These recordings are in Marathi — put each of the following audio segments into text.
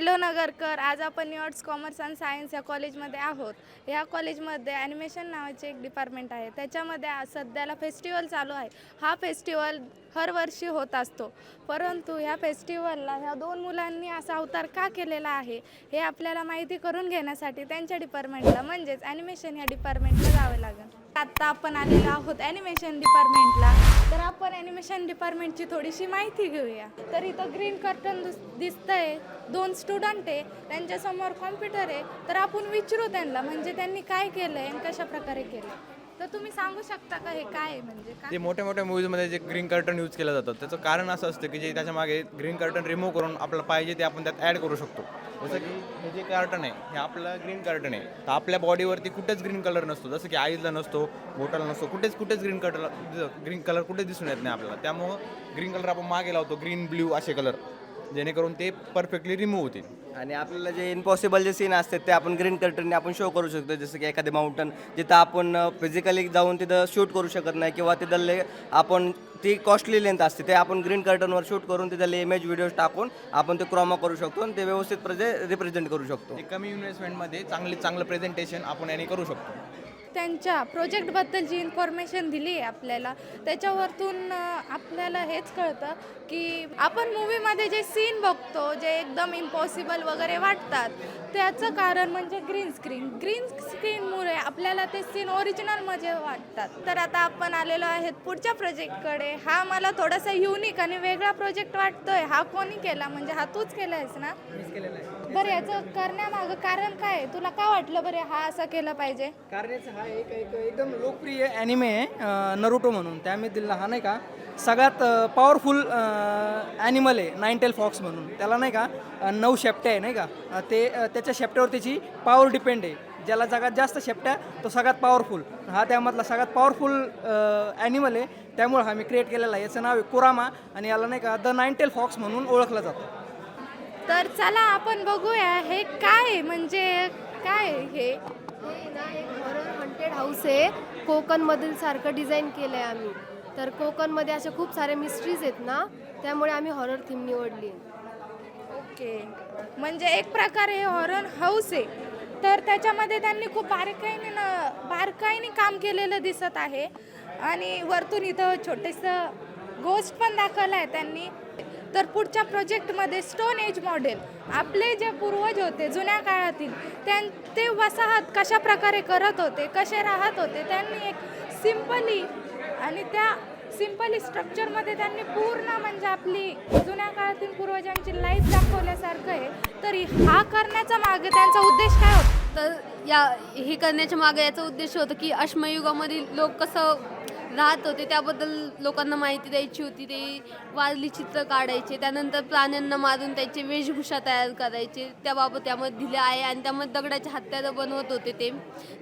हॅलो नगरकर आज आपण आर्ट्स कॉमर्स अँड सायन्स या कॉलेजमध्ये आहोत. या कॉलेजमध्ये ॲनिमेशन नावाचे एक डिपार्टमेंट आहे. त्याच्यामध्ये सध्याला फेस्टिवल चालू आहे. हा फेस्टिवल हर वर्षी होत असतो. परंतु ह्या फेस्टिवलला ह्या दोन मुलांनी असा अवतार का केलेला आहे हे आपल्याला माहिती करून घेण्यासाठी त्यांच्या डिपार्टमेंटला म्हणजेच ॲनिमेशन ह्या डिपार्टमेंटला जावं लागेल. आत्ता आपण आलेलो आहोत ॲनिमेशन डिपार्टमेंटला तर आपण ॲनिमेशन डिपार्टमेंटची थोडीशी माहिती घेऊया. तर इथं ग्रीन कर्टन दिसतंय. दोन स्टुडंट आहे. त्यांच्यासमोर कॉम्प्युटर आहे. तर आपण विचारू त्यांना म्हणजे त्यांनी काय केलं आहे आणि कशा प्रकारे केलं तर तुम्ही सांगू शकता का हे काय आहे म्हणजे काय? जे मोठ्या मोठ्या मूवीजमध्ये जे ग्रीन कर्टन यूज केलं जातं त्याचं कारण असं असतं की जे त्याच्यामागे ग्रीन कर्टन रिमूव्ह करून आपल्याला पाहिजे ते आपण त्यात ॲड करू शकतो. जसं की हे जे कार्टन आहे हे आपलं ग्रीन कार्टन आहे. तर आपल्या बॉडीवरती कुठेच ग्रीन कलर नसतो. जसं की आईजला नसतो बोटाला नसतो कुठेच कुठेच ग्रीन कलर ग्रीन कलर कुठेच दिसून येत नाही आपल्याला. त्यामुळं ग्रीन कलर आपण मागे लावतो ग्रीन ब्ल्यू असे कलर जेणेकरून ते परफेक्टली रिमूव्ह होतील. आणि आपल्याला जे इम्पॉसिबल जे सीन असतात ते आपण ग्रीन कर्टनने आपण शो करू शकतो. जसं की एखादे माउंटन जिथं आपण फिजिकली जाऊन तिथं शूट करू शकत नाही किंवा तिथले आपण ती कॉस्टली लेंथ असते ते आपण ग्रीन कर्टनवर शूट करून तिथले इमेज व्हिडिओज टाकून आपण ते क्रॉमा करू शकतो आणि ते व्यवस्थित रिप्रेझेंट करू शकतो. ते कमी इन्व्हेस्टमेंटमध्ये चांगले चांगलं प्रेझेंटेशन आपण याने करू शकतो. त्यांच्या प्रोजेक्टबद्दल जी इन्फॉर्मेशन दिली आहे आपल्याला त्याच्यावरतून आपल्याला हेच कळतं की आपण मूवीमध्ये जे सीन बघतो जे एकदम इम्पॉसिबल वगैरे वाटतात त्याचं कारण म्हणजे ग्रीन स्क्रीन ग्रीन स्क्रीनमुळे आपल्याला ते सीन ओरिजिनलमध्ये वाटतात. तर आता आपण आलेलो आहेत पुढच्या प्रोजेक्टकडे हा मला थोडासा युनिक आणि वेगळा प्रोजेक्ट वाटतोय. हा कोणी केला? म्हणजे हा तूच केला आहेस ना बरं याचं करण्यामागं कारण काय आहे? तुला काय वाटलं बरं हा असा केला पाहिजे? हा एक एक एकदम लोकप्रिय ॲनिमे आहे नरुटो म्हणून. त्यामधील हा नाही का? सगळ्यात पॉवरफुल ॲनिमल आहे नाईन टेल फॉक्स म्हणून. त्याला नाही का नऊ शेपट्या आहे नाही का? ते त्याच्या शेपट्यावर त्याची पॉवर डिपेंड आहे. ज्याला जगात जास्त शेपट्या तो सगळ्यात पॉवरफुल हा त्यामधला सगळ्यात पॉवरफुल ॲनिमल आहे. त्यामुळे हा मी क्रिएट केलेला आहे. याचं नाव आहे कुरामा आणि याला नाही का द नाईन टेल फॉक्स म्हणून ओळखलं जातं. तर चला आपण बघूया हे काय? म्हणजे काय हे? हे हाऊस आहे कोकणमधील सारखं डिझाईन केलं आहे आम्ही. तर कोकणमध्ये अशा खूप साऱ्या मिस्ट्रीज आहेत ना त्यामुळे आम्ही हॉरर थीम निवडली. ओके. म्हणजे एक प्रकारे हे हॉरर हाऊस आहे. तर त्याच्यामध्ये त्यांनी खूप बारकाईने न बारकाईने काम केलेलं दिसत आहे. आणि वरतून इथं छोटेसं गोष्ट पण दाखवलं आहे त्यांनी. तर पुढच्या प्रोजेक्टमध्ये स्टोन एज मॉडेल आपले जे पूर्वज होते जुन्या काळातील त्यां ते वसाहत कशा प्रकारे करत होते कसे राहत होते त्यांनी एक सिम्पली आणि त्या सिम्पली स्ट्रक्चरमध्ये त्यांनी पूर्ण म्हणजे आपली जुन्या काळातील पूर्वजांची लाईफ दाखवल्यासारखं आहे. तरी हा करण्याचा मागे त्यांचा उद्देश काय होता? तर या हे करण्याच्या मागे याचा उद्देश होता की अश्मयुगामधील लोक कसं राहत होते. त्याबद्दल लोकांना माहिती द्यायची होती. ते वारली चित्र काढायचे. त्यानंतर प्राण्यांना मारून त्याचे वेशभूषा तयार करायचे. त्याबाबत यामध्ये दिले आहे आणि त्यामध्ये दगडाचे हत्यारं बनवत होते ते.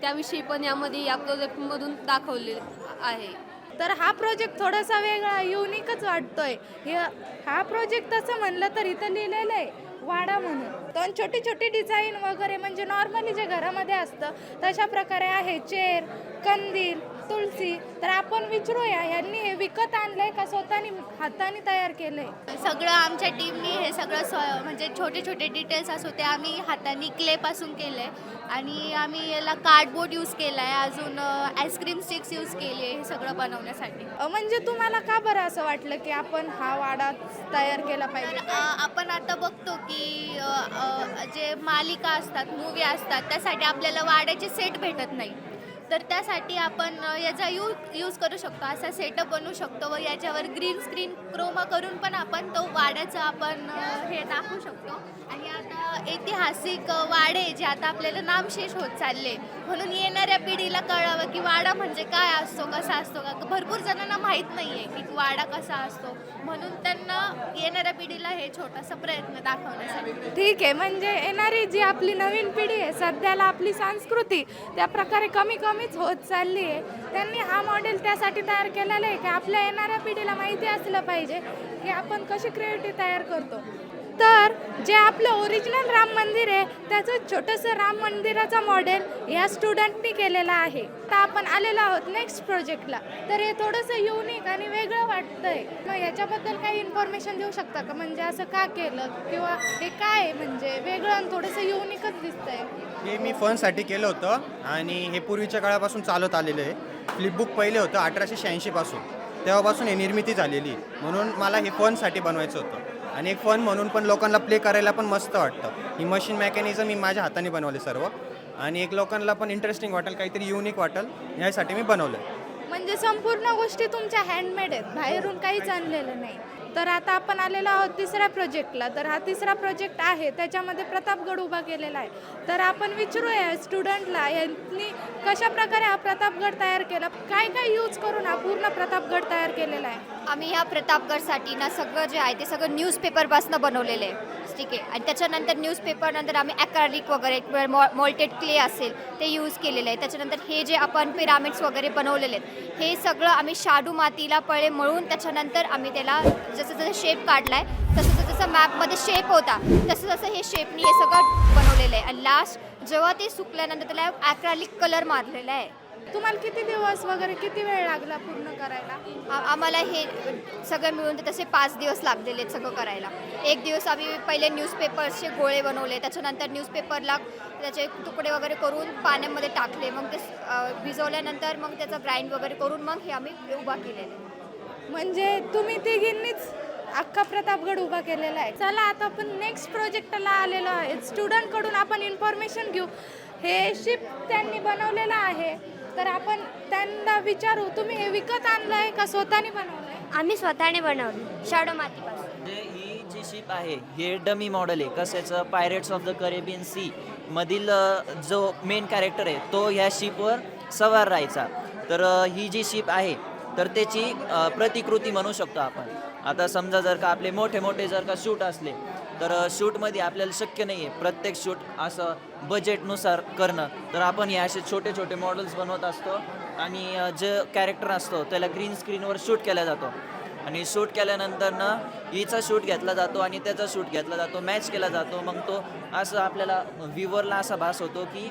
त्याविषयी पण यामध्ये या प्रोजेक्टमधून दाखवले आहे. तर हा प्रोजेक्ट थोडासा वेगळा युनिकच वाटतोय. हे- हा प्रोजेक्ट तसं म्हणलं तर इथं लिहिलेलं आहे वाडा म्हणून. दोन छोटी छोटी डिझाईन वगैरे म्हणजे नॉर्मली जे घरामध्ये असतं तशा प्रकारे आहे. चेअर कंदील तुळशी तर आपण विचारूया यांनी हे विकत आणलंय का? स्वतःनी हाताने तयार केलंय? सगळं आमच्या टीमनी हे सगळं स्व म्हणजे छोटे छोटे डिटेल्स असो ते आम्ही हाताने क्लेपासून केलं आहे आणि आम्ही याला कार्डबोर्ड यूज केला आहे अजून आईस्क्रीम स्टिक्स यूज केली आहे हे सगळं बनवण्यासाठी. म्हणजे तुम्हाला का बरं असं वाटलं की आपण हा वाडा तयार केला पाहिजे? आपण आता बघतो की जे मालिका असतात मूवी असतात त्यासाठी आपल्याला वाड्याचे सेट भेटत नाही. तर त्यासाठी आपण याचा यू यूज करू शकतो. असा सेटअप बनवू शकतो व याच्यावर ग्रीन स्क्रीन क्रोमा करून पण आपण तो वाड्याचा आपण हे दाखवू शकतो. आणि आता ऐतिहासिक वाडे जे आता आपल्याला नामशेष होत चालले. म्हणून येणाऱ्या पिढीला कळावं की वाडा म्हणजे काय असतो कसा असतो? का भरपूर जणांना माहीत नाही आहे की वाडा कसा असतो. म्हणून त्यांना येणाऱ्या पिढीला हे छोटासा प्रयत्न दाखवण्यासाठी. ठीक आहे. म्हणजे येणारी जी आपली नवीन पिढी आहे सध्याला आपली संस्कृती त्या प्रकारे कमी कमी कमीच होत चालली आहे. त्यांनी हा मॉडेल त्यासाठी तयार केलेला आहे की आपल्या येणाऱ्या पिढीला माहिती असलं पाहिजे की आपण कशी क्रिएटिव्ह तयार करतो. तर जे आपलं ओरिजिनल राम मंदिर आहे त्याचं छोटंसं राम मंदिराचं मॉडेल या स्टुडंटनी केलेला आहे. तर आपण आलेलो आहोत नेक्स्ट प्रोजेक्टला तर हे थोडंसं युनिक आणि वेगळं वाटतंय. मग याच्याबद्दल काही इन्फॉर्मेशन देऊ शकता का? म्हणजे असं का केलं? किंवा हे काय म्हणजे वेगळं आणि थोडंसं युनिकच दिसतंय. हे मी फनसाठी केलं होतं आणि हे पूर्वीच्या काळापासून चालत आलेलं आहे. फ्लिपबुक पहिले होतं अठराशे शहाऐंशीपासून. तेव्हापासून हे निर्मिती झालेली म्हणून मला हे फनसाठी बनवायचं होतं. आणि एक फन म्हणून पण लोकांना प्ले करायला पण मस्त वाटतं. ही मशीन मेकॅनिझम मी माझ्या हाताने बनवले सर्व. आणि एक लोकांना पण इंटरेस्टिंग वाटेल काहीतरी युनिक वाटेल यासाठी मी बनवलं म्हणजे संपूर्ण गोष्टी तुमच्या हँडमेड आहेत. बाहेरून काहीच आणलेलं नाही. तर आता आपण आलेलो आहोत तिसऱ्या प्रोजेक्टला तर हा तिसरा प्रोजेक्ट आहे त्याच्यामध्ये प्रतापगड उभा केलेला आहे. तर आपण विचारूया स्टुडंटला यांनी कशा प्रकारे हा प्रतापगड तयार केला? काय काय यूज करून हा पूर्ण प्रतापगड तयार केलेला आहे? आम्ही ह्या प्रतापगडसाठी ना सगळं जे आहे ते सगळं न्यूजपेपरपासनं बनवलेलं आहे. ठीक आहे. आणि त्याच्यानंतर न्यूजपेपरनंतर आम्ही ॲक्रालिक वगैरे मॉ मॉल्टेड क्ले असेल ते यूज केलेलं आहे. त्याच्यानंतर हे जे आपण पिरामिड्स वगैरे बनवलेले आहेत हे सगळं आम्ही शाडू मातीला पळे मळून त्याच्यानंतर आम्ही त्याला जसं जसं शेप काढला आहे तसं जसं जसं मॅपमध्ये शेप होता तसं तसं हे शेपनी हे सगळं बनवलेलं आहे. आणि लास्ट जेव्हा ते सुकल्यानंतर त्याला ॲक्रॅलिक कलर मारलेला आहे. तुम्हाला किती दिवस वगैरे किती वेळ लागला पूर्ण करायला? आ- आम्हाला हे सगळं मिळून ते तसे पाच दिवस लागलेले आहेत सगळं करायला. एक दिवस आम्ही पहिले न्यूजपेपरचे गोळे बनवले त्याच्यानंतर न्यूजपेपरला त्याचे तुकडे वगैरे करून पाण्यामध्ये टाकले मग ते अ, भिजवल्यानंतर मग त्याचं ग्राइंड वगैरे करून मग हे आम्ही उभा केलेले. म्हणजे तुम्ही तिघींनीच अख्खा प्रतापगड उभा केलेला आहे. चला आता आपण नेक्स्ट प्रोजेक्टला आलेलो आहे. स्टुडंटकडून आपण इन्फॉर्मेशन घेऊ. हे शिप त्यांनी बनवलेलं आहे. तर आपण त्यांना विचारू तुम्ही हे विकत आणलं आहे का स्वतःने बनवलं आहे आम्ही स्वतःने बनवले शाडो मातीपासून. म्हणजे ही जी शिप आहे हे डमी मॉडेल आहे कशाचं Pirates of the Caribbean sea मधील अ, जो मेन कॅरेक्टर आहे तो ह्या शिपवर सवार राहायचा. तर अ, ही जी शिप आहे तर त्याची अ, प्रतिकृती म्हणू शकतो आपण. आता समजा जर का आपले मोठे मोठे जर का शूट असले तर शूटमध्ये आपल्याला शक्य नाही आहे प्रत्येक शूट असं बजेटनुसार करणं. तर आपण हे असे छोटे छोटे मॉडेल्स बनवत असतो आणि जे कॅरेक्टर असतो त्याला ग्रीन स्क्रीनवर शूट केला जातो. आणि शूट केल्यानंतर ना हिचा शूट घेतला जातो आणि त्याचा शूट घेतला जातो मॅच केला जातो. मग तो असं आपल्याला व्ह्यूवरला असा भास होतो की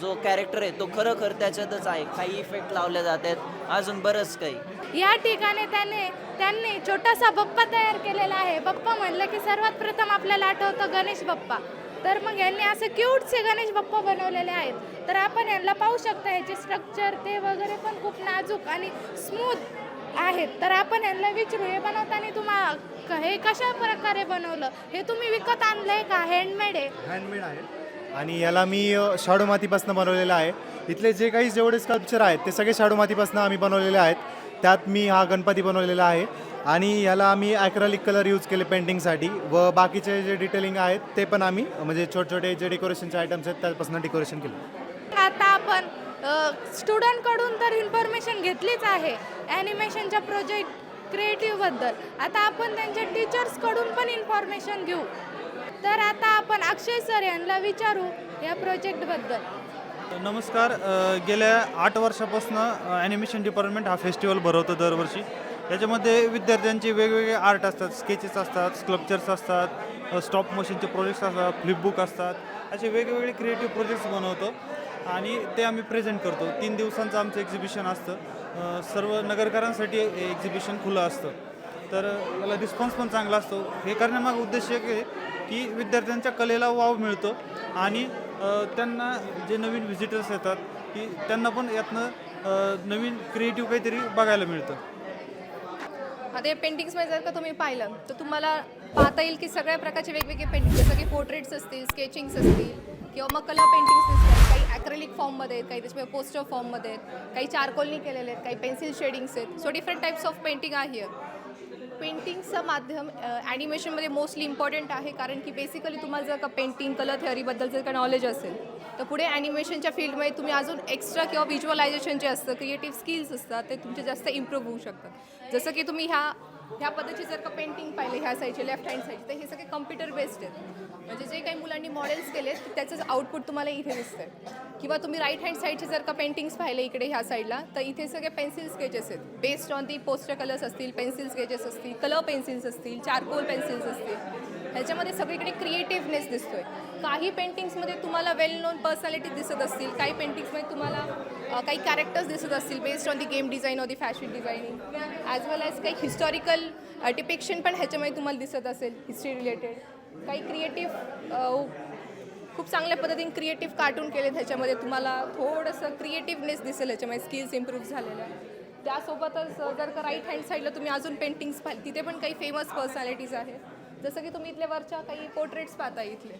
जो कॅरेक्टर आहे तो खरोखर त्याच्यातच आहे. काही इफेक्ट लावले आहेत अजून बरंच काही. या ठिकाणी त्याने त्यांनी छोटासा बप्पा तयार केलेला आहे. बप्पा म्हणलं की सर्वात प्रथम आपल्याला आठवतं गणेश बप्पा. तर मग यांनी असे क्यूटचे गणेश बाप्पा बनवलेले आहेत. तर आपण यांना पाहू शकता ह्याचे स्ट्रक्चर ते वगैरे पण खूप नाजूक आणि स्मूथ आहेत. तर आपण यांना विचारू हे बनवताना तुम्हाला हे कशा प्रकारे बनवलं? हे तुम्ही विकत आणलंय का? हँडमेड आहे. हँडमेड आहे. आणि याला मी शाडू मातीपासून बनवलेलं आहे. इथले जे काही जेवढे स्कल्पचर आहेत ते सगळे शाडू मातीपासून आम्ही बनवलेले आहेत. त्यात मी हा गणपती बनवलेला आहे. आणि याला आम्ही ॲक्रेलिक कलर यूज केले पेंटिंगसाठी व बाकीचे जे डिटेलिंग आहेत ते पण आम्ही म्हणजे छोटे छोटे जे डेकोरेशनचे आयटम्स आहेत त्यापासून डेकोरेशन केलं. आता आपण स्टुडंटकडून तर इन्फॉर्मेशन घेतलीच आहे. ॲनिमेशनच्या प्रोजेक्ट क्रिएटिव्हबद्दल आता आपण त्यांच्या टीचर्सकडून पण इन्फॉर्मेशन घेऊ. तर आता आपण अक्षय सर यांना विचारू या प्रोजेक्टबद्दल नमस्कार. गेल्या आठ वर्षापासून ॲनिमेशन डिपार्टमेंट हा फेस्टिवल भरवतो दरवर्षी. याच्यामध्ये विद्यार्थ्यांचे वेगवेगळे आर्ट असतात. स्केचेस असतात स्कल्पचर्स असतात स्टॉप मोशनचे प्रोजेक्ट्स असतात फ्लिपबुक असतात. असे वेगवेगळे क्रिएटिव्ह प्रोजेक्ट्स बनवतो. आणि ते आम्ही प्रेझेंट करतो. तीन दिवसांचं आमचं एक्झिबिशन असतं. सर्व नगरकरांसाठी एक्झिबिशन खुलं असतं. तर याला रिस्पॉन्स पण चांगला असतो. हे करण्यामागे उद्देश एक आहे की विद्यार्थ्यांच्या कलेला वाव मिळतो आणि त्यांना जे नवीन व्हिजिटर्स येतात की त्यांना पण यातनं नवीन क्रिएटिव्ह काहीतरी बघायला मिळतं. आता या पेंटिंग्समध्ये जर का तुम्ही पाहिलं तर तुम्हाला पाहता येईल की सगळ्या प्रकारचे वेगवेगळे पेंटिंग जसं की पोर्ट्रेट्स असतील स्केचिंग्स असतील किंवा मग कला पेंटिंग्स असतील ॲक्रेलिक फॉर्ममध्ये आहेत काही त्याच्यामध्ये पोस्टर फॉर्ममध्ये आहेत काही चारकोलनी केलेले आहेत काही पेन्सिल शेडिंग्स आहेत. So different types of painting आहे पेंटिंगचं माध्यम ॲनिमेशनमध्ये मोस्टली इम्पॉर्टंट आहे कारण की बेसिकली तुम्हाला जर का पेंटिंग कलर थेअरीबद्दल जर का नॉलेज असेल तर पुढे ॲनिमेशनच्या फील्डमध्ये तुम्ही अजून एक्स्ट्रा किंवा व्हिज्युअलायझेशन जे असतं क्रिएटिव्ह स्किल्स असतात ते तुमचे जास्त इम्प्रूव्ह होऊ शकतात. जसं की तुम्ही ह्या ह्या पद्धतीची जर का पेंटिंग पाहिले ह्या साईडचे लेफ्ट हँड साईडचे तर हे सगळे कम्प्युटर बेस्ड आहेत. म्हणजे जे काही मुलांनी मॉडेल्स केले त्याचंच आउटपुट तुम्हाला इथे दिसतं किंवा तुम्ही राईट हँड साईडचे जर का पेंटिंग्स पाहिले इकडे ह्या साईडला तर इथे सगळे पेन्सिल स्केचेस आहेत. Based on the poster colours असतील पेन्सिल स्केचेस असतील कलर पेन्सिल्स असतील चारकोल पेन्सिल्स असतील. ह्याच्यामध्ये सगळीकडे क्रिएटिव्हनेस दिसतोय. काही पेंटिंग्समध्ये तुम्हाला वेल नोन पर्सनॅलिटी दिसत असतील काही पेंटिंग्समध्ये तुम्हाला काही कॅरेक्टर्स दिसत असतील based on the game design or the fashion designing as well as काही हिस्टॉरिकल डिपिक्शन पण ह्याच्यामध्ये तुम्हाला दिसत असेल हिस्ट्री रिलेटेड काही क्रिएटिव्ह खूप चांगल्या पद्धतीने क्रिएटिव्ह कार्टून केले ह्याच्यामध्ये तुम्हाला थोडंसं क्रिएटिव्हनेस दिसेल ह्याच्यामध्ये स्किल्स इम्प्रूव्ह झालेल्या. त्यासोबतच जर का राईट हँड साईडला तुम्ही अजून पेंटिंग्स पाहिले तिथे पण काही फेमस पर्सनॅलिटीज आहेत. जसं की तुम्ही इथल्या वरच्या काही पोर्ट्रेट्स पाहता इथले.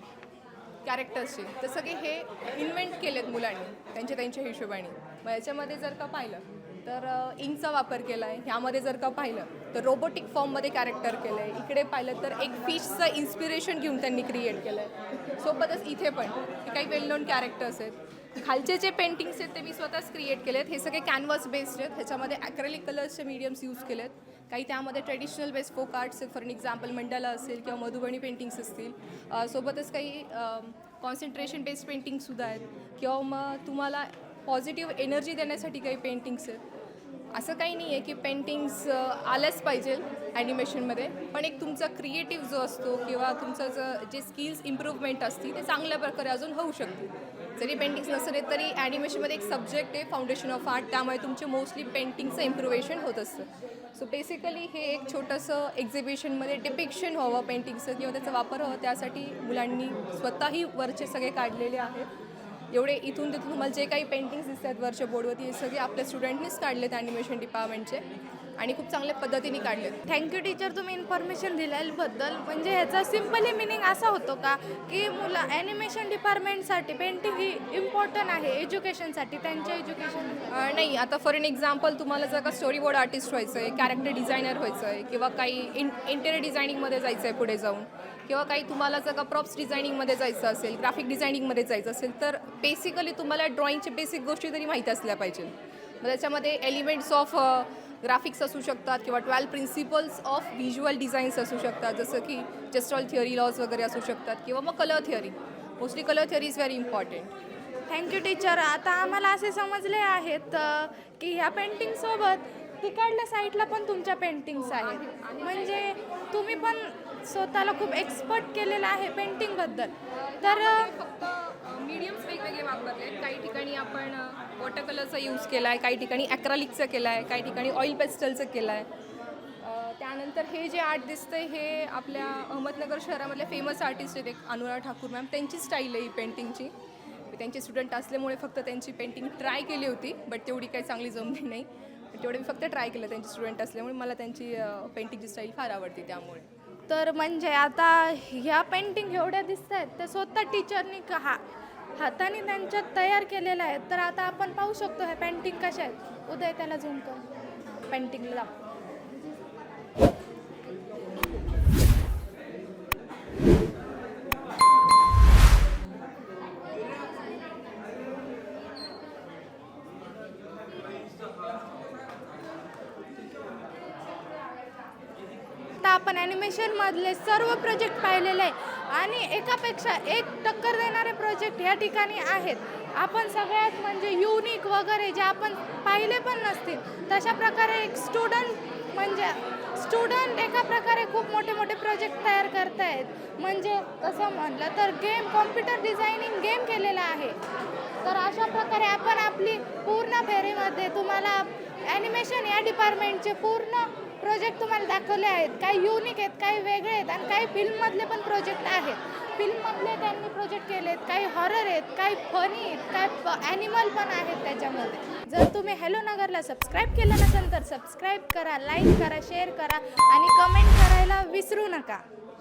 कॅरेक्टर्सचे जसं की हे इन्व्हेंट केलेत मुलांनी त्यांच्या त्यांच्या हिशोबाने. मग याच्यामध्ये जर का पाहिलं तर इंकचा वापर केला आहे ह्यामध्ये जर का पाहिलं तर रोबोटिक फॉर्ममध्ये कॅरेक्टर केलं आहे इकडे पाहिलं तर एक फिशचं इन्स्पिरेशन घेऊन त्यांनी क्रिएट केलं आहे सोबतच इथे पण काही वेल नोन कॅरेक्टर्स आहेत. खालचे जे पेंटिंग्स आहेत ते मी स्वतःच क्रिएट केलेत. हे सगळे कॅनव्हास बेस्ड आहेत. ह्याच्यामध्ये ॲक्रेलिक कलर्सचे मीडियम्स यूज केलेत. काही त्यामध्ये traditional based folk arts for example mandala असेल किंवा मधुबणी पेंटिंग्स असतील. सोबतच काही कॉन्सन्ट्रेशन बेस्ड पेंटिंगसुद्धा आहेत. किंवा मग तुम्हाला पॉझिटिव्ह एनर्जी देण्यासाठी काही पेंटिंग्स आहेत. असं काही नाही आहे की पेंटिंग्स आल्याच पाहिजे ॲनिमेशनमध्ये पण एक तुमचा क्रिएटिव्ह जो असतो किंवा तुमचं ज जे स्किल्स इम्प्रूव्हमेंट असते ते चांगल्या प्रकारे अजून होऊ शकते जरी पेंटिंग्स नसले तरी ॲनिमेशनमध्ये एक सब्जेक्ट आहे फाउंडेशन ऑफ आर्ट त्यामुळे तुमचे मोस्टली पेंटिंगचं इम्प्रुव्हेशन होत असतं. सो बेसिकली हे एक छोटंसं एक्झिबिशनमध्ये डिपिक्शन व्हावं पेंटिंगचं किंवा त्याचा वापर व्हावा त्यासाठी मुलांनी स्वतःही वरचे सगळे काढलेले आहेत. एवढे इथून तिथून तुम्हाला जे काही पेंटिंग्स दिसत आहेत वरच्या बोर्डवरती हे सगळे आपल्या स्टुडंटनीच काढलेत ॲनिमेशन डिपार्टमेंटचे आणि खूप चांगल्या पद्धतीने काढलेत. थँक्यू टीचर तुम्ही इन्फॉर्मेशन दिल्याबद्दल म्हणजे ह्याचा सिम्पली मिनिंग असा होतो का की मुलं ॲनिमेशन डिपार्टमेंटसाठी पेंटिंग ही इम्पॉर्टंट आहे एज्युकेशनसाठी त्यांच्या एज्युकेशन नाही आता फॉर एन एक्झाम्पल तुम्हाला जर का स्टोरी बोर्ड आर्टिस्ट व्हायचं आहे कॅरेक्टर डिझायनर व्हायचं आहे किंवा काही इन इंटेरियर डिझायनिंगमध्ये जायचं आहे पुढे जाऊन किंवा काही तुम्हाला जर का प्रॉप्स डिझायनिंगमध्ये जायचं असेल ग्राफिक डिझायनिंगमध्ये जायचं असेल तर बेसिकली तुम्हाला ड्रॉइंगच्या बेसिक गोष्टी तरी माहीत असल्या पाहिजे. मग त्याच्यामध्ये एलिमेंट्स ऑफ ग्राफिक्स असू शकतात किंवा twelve principles of visual designs असू शकतात. जसं की जस्टॉल थिअरी लॉज वगैरे असू शकतात किंवा मग colour theory mostly colour theory is very important thank you teacher आता आम्हाला असे समजले आहेत अ, की ह्या पेंटिंगसोबत तिकडल्या साईडला पण तुमच्या पेंटिंग्स आहेत. म्हणजे तुम्ही पण स्वतःला खूप एक्सपर्ट केलेलं आहे पेंटिंगबद्दल तर फक्त मीडियम्स वेगवेगळे वापरले आहेत काही ठिकाणी आपण वॉटर कलरचा यूज केला आहे काही ठिकाणी ॲक्रालिकचं केलं आहे काही ठिकाणी ऑइल पेस्टलचं केलं आहे त्यानंतर हे जे आर्ट दिसतंय हे आपल्या अहमदनगर शहरामधले फेमस आर्टिस्ट आहेत एक अनुराग ठाकूर मॅम त्यांची स्टाईल आहे ही पेंटिंगची त्यांचे स्टुडंट असल्यामुळे फक्त त्यांची पेंटिंग ट्राय केली होती बट तेवढी काही चांगली जमली नाही. तेवढे मी फक्त ट्राय केलं त्यांचे स्टुडंट असल्यामुळे. मला त्यांची पेंटिंगची स्टाईल फार आवडते त्यामुळे. तर म्हणजे आता ह्या पेंटिंग एवढ्या दिसत आहेत त्या स्वतः टीचरनी का हा हाताने त्यांच्यात तयार केलेल्या आहेत तर आता आपण पाहू शकतो ह्या पेंटिंग कशा आहेत. उदय त्याला झूम पेंटिंगला आपण ॲनिमेशनमधले सर्व प्रोजेक्ट पाहिलेले आहे. आणि एकापेक्षा एक टक्कर देणारे प्रोजेक्ट या ठिकाणी आहेत. आपण सगळ्यात म्हणजे युनिक वगैरे जे आपण पाहिले पण नसतील तशा प्रकारे एक स्टुडंट म्हणजे स्टुडंट एका प्रकारे खूप मोठे मोठे प्रोजेक्ट तयार करतायत. म्हणजे कसं म्हटलं तर गेम कॉम्प्युटर डिझायनिंग गेम केलेला आहे. तर अशा प्रकारे आपण आपली पूर्ण फेरीमध्ये तुम्हाला ॲनिमेशन या डिपार्टमेंटचे पूर्ण प्रोजेक्ट तुम्हाला दाखवले आहेत. काही युनिक आहेत काही वेगळे आहेत आणि काही फिल्ममधले पण प्रोजेक्ट आहेत. फिल्ममधले त्यांनी प्रोजेक्ट केले आहेत काही हॉरर आहेत काही फनी आहेत काही ॲनिमल पण आहेत त्याच्यामध्ये. जर तुम्ही हॅलो नगरला सबस्क्राईब केलं नसेल तर सबस्क्राईब करा लाईक करा शेअर करा आणि कमेंट करायला विसरू नका.